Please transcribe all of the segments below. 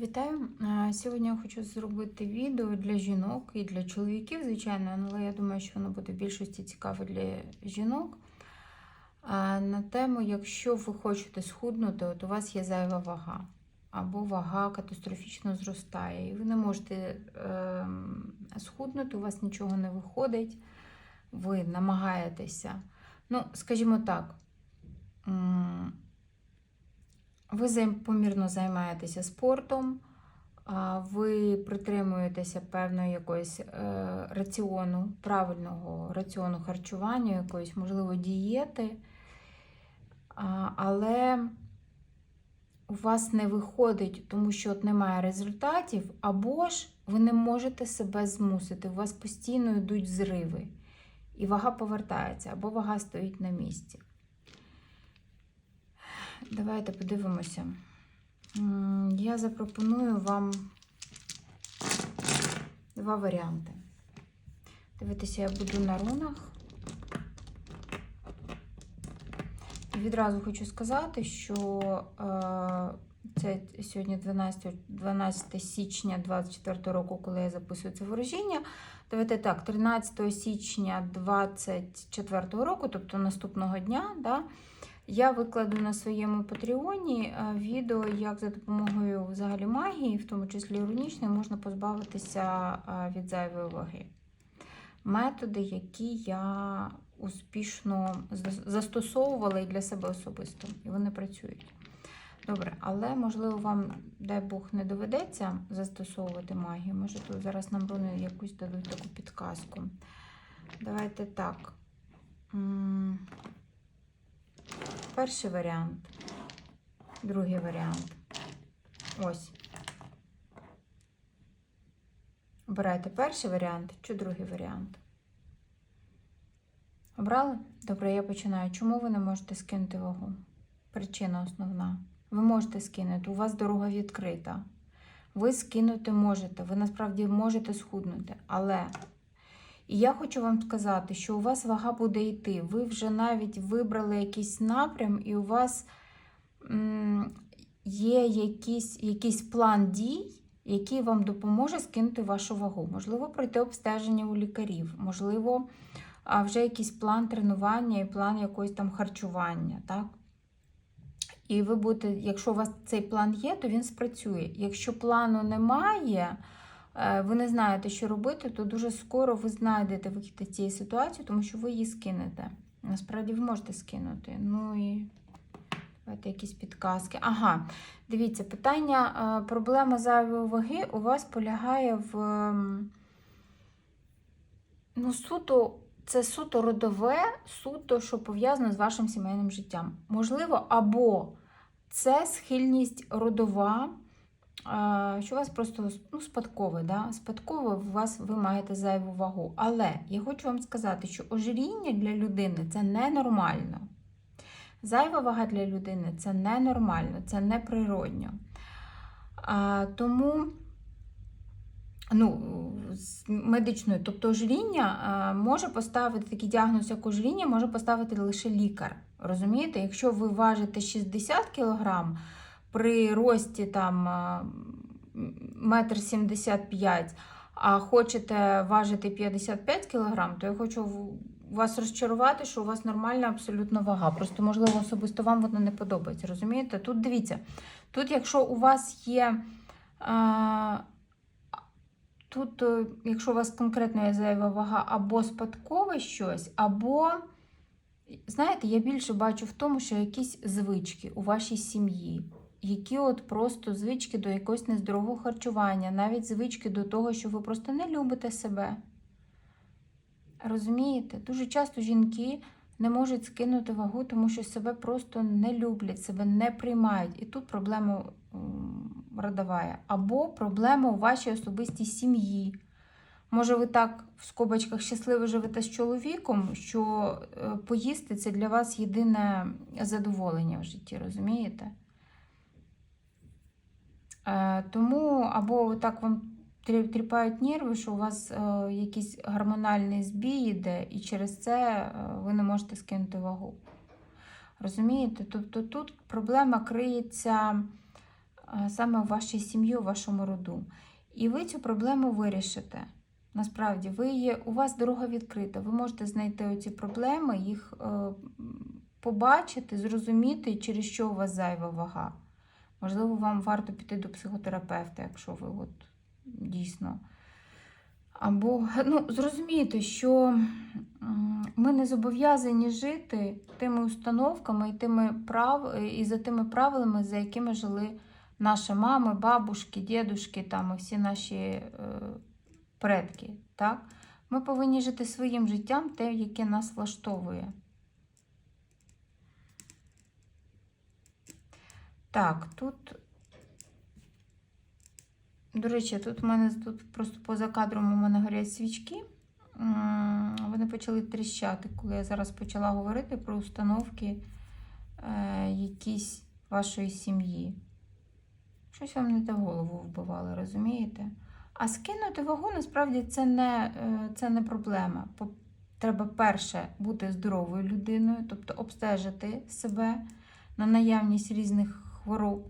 Вітаю! Сьогодні я хочу зробити відео для жінок і для чоловіків, звичайно, але я думаю, що воно буде в більшості цікаве для жінок. На тему, якщо ви хочете схуднути, от у вас є зайва вага, або вага катастрофічно зростає, і ви не можете е, схуднути, у вас нічого не виходить, ви намагаєтеся. Ну, скажімо так. Ви помірно займаєтеся спортом, ви притримуєтеся певної якоїсь е, раціону, правильного раціону харчування, якоїсь, можливо, дієти, але у вас не виходить, тому що от немає результатів, або ж ви не можете себе змусити, у вас постійно йдуть зриви, і вага повертається, або вага стоїть на місці. Давайте подивимося. Я запропоную вам два варіанти. Дивитися, я буду на рунах. І відразу хочу сказати, що е, це сьогодні 12, 12 січня 24 року, коли я записую це ворожіння. Давайте так, 13 січня 24 року, тобто наступного дня, да, я викладу на своєму патреоні е, відео, як за допомогою взагалі магії, в тому числі рунічної, можна позбавитися е, від зайвої ваги. Методи, які я успішно застосовувала і для себе особисто, і вони працюють. Добре, але можливо вам, дай Бог, не доведеться застосовувати магію. Може, тут зараз нам руни якусь дадуть таку підказку. Давайте так. Перший варіант, другий варіант. Ось. Обирайте перший варіант чи другий варіант. Обрали? Добре, я починаю. Чому ви не можете скинути вагу? Причина основна. Ви можете скинути, у вас дорога відкрита. Ви скинути можете, ви насправді можете схуднути, але і я хочу вам сказати, що у вас вага буде йти. Ви вже навіть вибрали якийсь напрям, і у вас є якийсь, якийсь план дій, який вам допоможе скинути вашу вагу. Можливо, пройти обстеження у лікарів, можливо, вже якийсь план тренування і план якогось там харчування. Так? І ви будете, якщо у вас цей план є, то він спрацює. Якщо плану немає, ви не знаєте, що робити, то дуже скоро ви знайдете вихід із цієї ситуації, тому що ви її скинете. Насправді ви можете скинути. Ну і давайте якісь підказки. Ага, дивіться, питання, е, проблема зайвої ваги у вас полягає в ну, суто. Це суто родове, суто, що пов'язано з вашим сімейним життям. Можливо, або це схильність родова, що у вас просто ну, спадкове. Да? Спадково у вас ви маєте зайву вагу. Але я хочу вам сказати, що ожиріння для людини це ненормально. Зайва вага для людини це ненормально, це неприродньо. А, тому ну, з медичною, тобто ожиріння може поставити такий діагноз, як ожиріння, може поставити лише лікар. Розумієте, якщо ви важите 60 кг при рості там метр 75 а хочете важити 55 кг, то я хочу вас розчарувати, що у вас нормальна абсолютно вага. Просто, можливо, особисто вам вона не подобається. Розумієте? Тут дивіться, тут, якщо у вас є. А, Тут, е, якщо у вас конкретно є зайва вага, або спадкове щось, або, знаєте, я більше бачу в тому, що якісь звички у вашій сім'ї, які от просто звички до якогось нездорового харчування, навіть звички до того, що ви просто не любите себе. Розумієте? Дуже часто жінки не можуть скинути вагу, тому що себе просто не люблять, себе не приймають. І тут проблема м, родова. Або проблема у вашій особистій сім'ї. Може, ви так в скобочках щасливо живете з чоловіком, що е, поїсти це для вас єдине задоволення в житті, розумієте? Е, Тому або так вам тріпають нерви, що у вас е, якийсь гормональний збій йде, і через це е, ви не можете скинути вагу. Розумієте? Тобто тут проблема криється саме у вашій сім'ї, у вашому роду. І ви цю проблему вирішите. Насправді, ви є, у вас дорога відкрита. Ви можете знайти оці проблеми, їх побачити, зрозуміти, через що у вас зайва вага. Можливо, вам варто піти до психотерапевта, якщо ви от дійсно. Або ну, зрозуміти, що ми не зобов'язані жити тими установками і, тими прав, і за тими правилами, за якими жили наші мами, бабушки, дідушки, там, і всі наші е, предки. Так? Ми повинні жити своїм життям, те, яке нас влаштовує. Так, тут, до речі, тут в мене тут просто поза кадром у мене горять свічки. Вони почали тріщати, коли я зараз почала говорити про установки е, якісь вашої сім'ї. Щось вам не в голову вбивали, розумієте? А скинути вагу насправді це не, е, це не проблема. Треба перше бути здоровою людиною, тобто обстежити себе на наявність різних хвороб,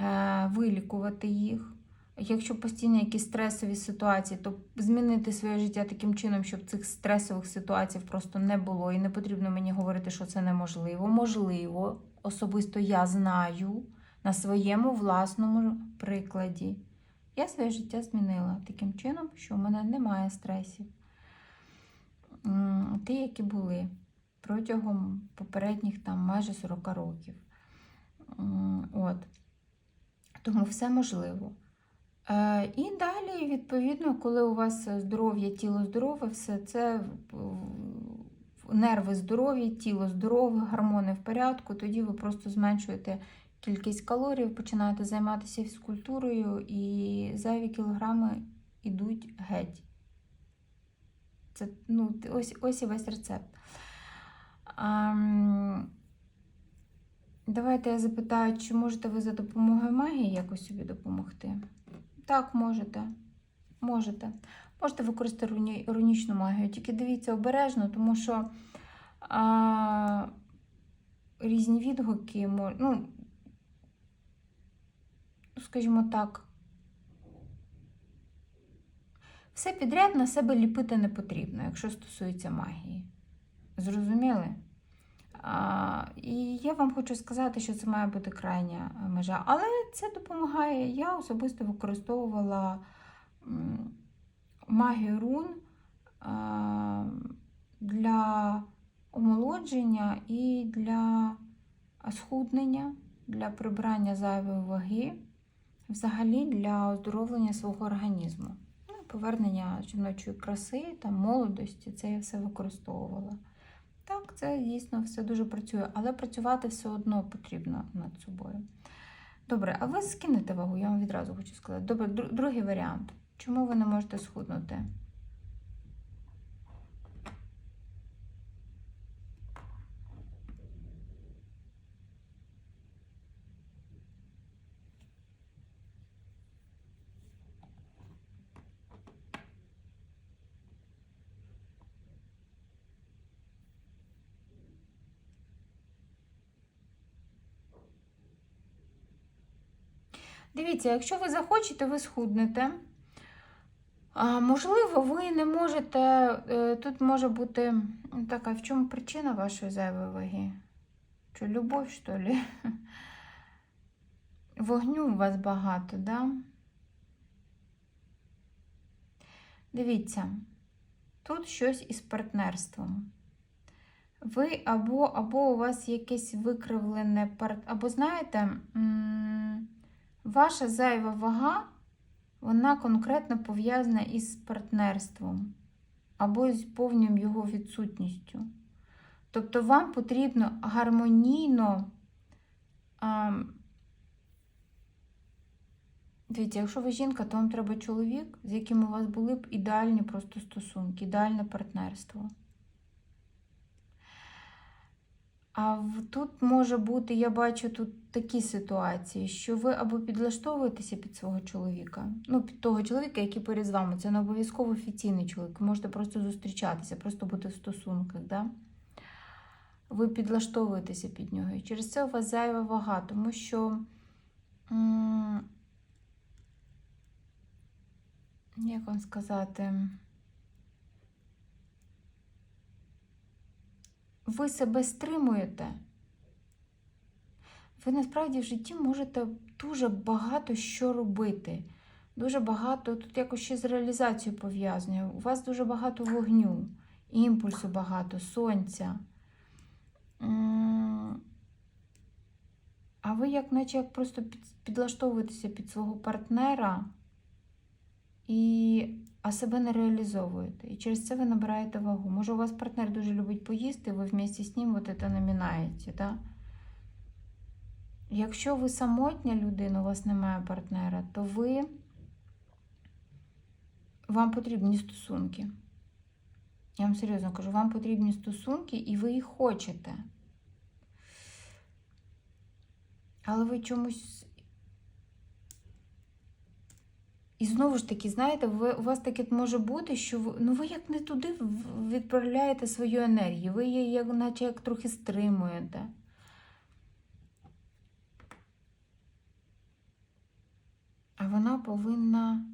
е, вилікувати їх. Якщо постійно якісь стресові ситуації, то змінити своє життя таким чином, щоб цих стресових ситуацій просто не було. І не потрібно мені говорити, що це неможливо. Можливо, особисто я знаю на своєму власному прикладі. Я своє життя змінила таким чином, що в мене немає стресів. Ті, які були протягом попередніх там майже 40 років. От. Тому все можливо. Е, І далі, відповідно, коли у вас здоров'я, тіло здорове, все це нерви здорові, тіло здорове, гормони в порядку, тоді ви просто зменшуєте кількість калорій, починаєте займатися фізкультурою, і зайві кілограми йдуть геть. Це ну, ось, ось і весь рецепт. Ам, Давайте я запитаю, чи можете ви за допомогою магії якось собі допомогти? Так, можете. Можете. Можете використати руні- рунічну магію, тільки дивіться обережно, тому що а, різні відгуки, мо- ну, скажімо так, все підряд на себе ліпити не потрібно, якщо стосується магії. Зрозуміли? І я вам хочу сказати, що це має бути крайня межа. Але це допомагає. Я особисто використовувала магію рун для омолодження і для схуднення, для прибрання зайвої ваги, взагалі для оздоровлення свого організму. Ну, повернення жіночої краси, там, молодості, це я все використовувала. Так, це дійсно все дуже працює, але працювати все одно потрібно над собою. Добре, а ви скинете вагу, я вам відразу хочу сказати. Добре, другий варіант. Чому ви не можете схуднути? Дивіться, якщо ви захочете, ви схуднете. А, можливо, ви не можете. е, Тут може бути така, в чому причина вашої зайвої ваги? Що любов, що ли? Вогню у вас багато, да? Дивіться, тут щось із партнерством. Ви або, або у вас якесь викривлене пар... або знаєте, м, ваша зайва вага, вона конкретно пов'язана із партнерством або з повним його відсутністю. Тобто вам потрібно гармонійно. А, дивіться, якщо ви жінка, то вам треба чоловік, з яким у вас були б ідеальні просто стосунки, ідеальне партнерство. А тут може бути, я бачу тут такі ситуації, що ви або підлаштовуєтеся під свого чоловіка, ну, під того чоловіка, який поряд з вами. Це не обов'язково офіційний чоловік. Можете просто зустрічатися, просто бути в стосунках. Да? Ви підлаштовуєтеся під нього. І через це у вас зайва вага, тому що як вам сказати, ви себе стримуєте. Ви насправді в житті можете дуже багато що робити. Дуже багато, тут якось ще з реалізацією пов'язане. У вас дуже багато вогню, імпульсу багато, сонця. А ви як наче як просто підлаштовуєтеся під свого партнера, і, а себе не реалізовуєте. І через це ви набираєте вагу. Може, у вас партнер дуже любить поїсти, ви вместе з ним це намінаєте, да? Якщо ви самотня людина, у вас немає партнера, то ви вам потрібні стосунки. Я вам серйозно кажу, вам потрібні стосунки, і ви їх хочете. Але ви чомусь. І знову ж таки, знаєте, ви, у вас таке може бути, що ви, ну, ви як не туди відправляєте свою енергію, ви її як, наче як трохи стримуєте. А вона повинна.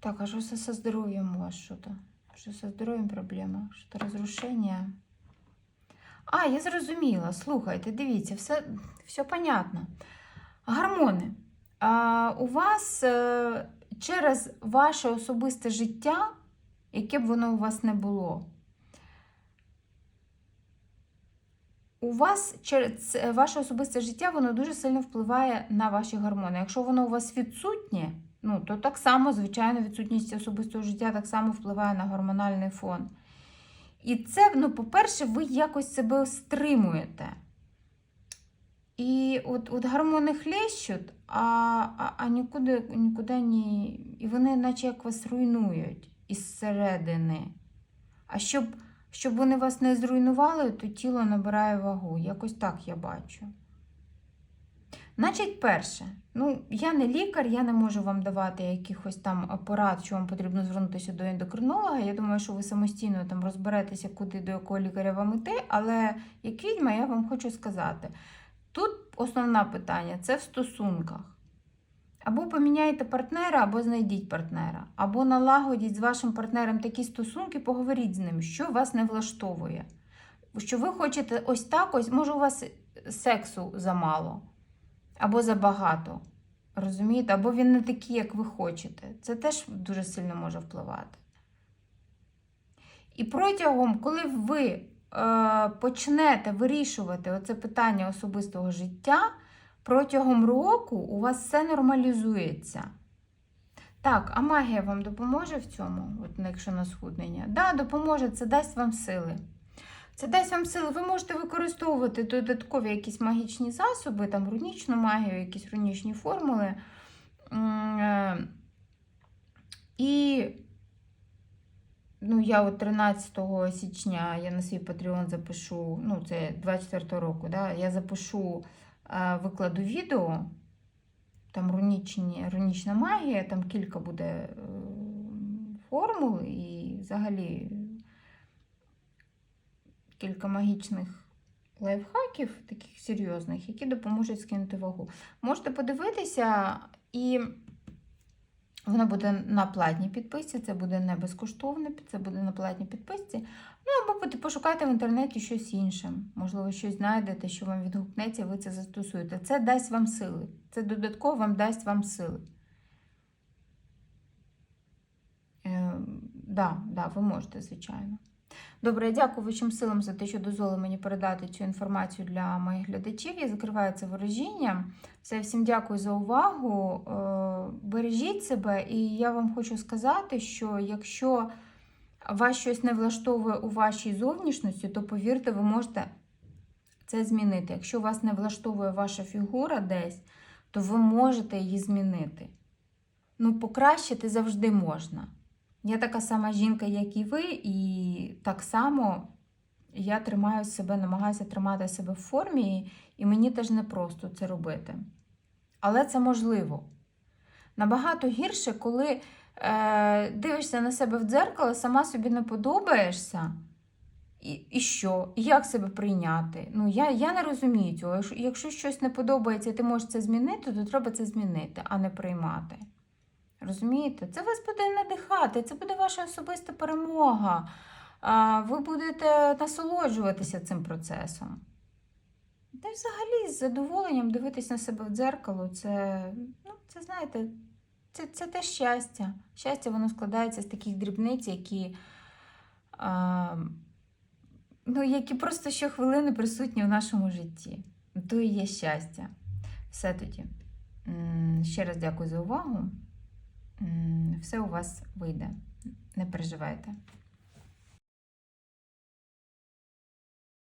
Так, а что со, со здоровьем у вас что-то? Что со здоров'ям проблема? Що розрушення? А, я зрозуміла. Слухайте, дивіться, все, все понятно. Гормони. У вас е, через ваше особисте життя, яке б воно у вас не було, у вас через е, ваше особисте життя воно дуже сильно впливає на ваші гормони. Якщо воно у вас відсутнє, ну, то так само, звичайно, відсутність особистого життя так само впливає на гормональний фон. І це, ну, по-перше, ви якось себе стримуєте. І от, от гормони хлещуть, а, а, а нікуди, нікуди ні. І вони наче як вас руйнують із середини. А щоб, щоб вони вас не зруйнували, то тіло набирає вагу. Якось так я бачу. Значить, перше, ну, я не лікар, я не можу вам давати якихось там порад, що вам потрібно звернутися до ендокринолога. Я думаю, що ви самостійно там розберетеся, куди до якого лікаря вам іти, але як відьма, я вам хочу сказати. Тут основне питання це в стосунках. Або поміняйте партнера, або знайдіть партнера, або налагодіть з вашим партнером такі стосунки, поговоріть з ним, що вас не влаштовує. Що ви хочете ось так, ось, може, у вас сексу замало, або забагато. Розумієте? Або він не такий, як ви хочете. Це теж дуже сильно може впливати. І протягом, коли ви почнете вирішувати оце питання особистого життя, протягом року у вас все нормалізується. Так, а магія вам допоможе в цьому, от, ну, якщо на схуднення? Да, допоможе, це дасть вам сили. Це дасть вам сили. Ви можете використовувати додаткові якісь магічні засоби, там рунічну магію, якісь рунічні формули. Е, І ну, я от 13 січня я на свій Patreon запишу, ну, це 24 року, да, я запишу, е, викладу відео, там рунічні, рунічна магія, там кілька буде е, формул і взагалі кілька магічних лайфхаків, таких серйозних, які допоможуть скинути вагу. Можете подивитися, і воно буде на платній підписці, це буде не безкоштовне, це буде на платній підписці. Ну, або пошукайте в інтернеті щось інше. Можливо, щось знайдете, що вам відгукнеться, ви це застосуєте. Це дасть вам сили. Це додатково вам дасть вам сили. Е, да, да, ви можете, звичайно. Добре, я дякую вищим силам за те, що дозволили мені передати цю інформацію для моїх глядачів. Я закриваю це ворожіння. Все, всім дякую за увагу. Е, Бережіть себе, і я вам хочу сказати, що якщо вас щось не влаштовує у вашій зовнішності, то повірте, ви можете це змінити. Якщо вас не влаштовує ваша фігура десь, то ви можете її змінити. Ну, покращити завжди можна. Я така сама жінка, як і ви, і так само я тримаю себе, намагаюся тримати себе в формі, і мені теж непросто це робити. Але це можливо. Набагато гірше, коли е, дивишся на себе в дзеркало, сама собі не подобаєшся, І, і що? І як себе прийняти? Ну, я, я не розумію цього. Якщо, щось не подобається і ти можеш це змінити, то треба це змінити, а не приймати. Розумієте? Це вас буде надихати, це буде ваша особиста перемога. Ви будете насолоджуватися цим процесом. Та взагалі з задоволенням дивитись на себе в дзеркало, це, ну, це знаєте, це, це те щастя. Щастя, воно складається з таких дрібниць, які, а, ну, які просто щохвилини присутні в нашому житті. То і є щастя. Все тоді. Ще раз дякую за увагу. Все у вас вийде. Не переживайте.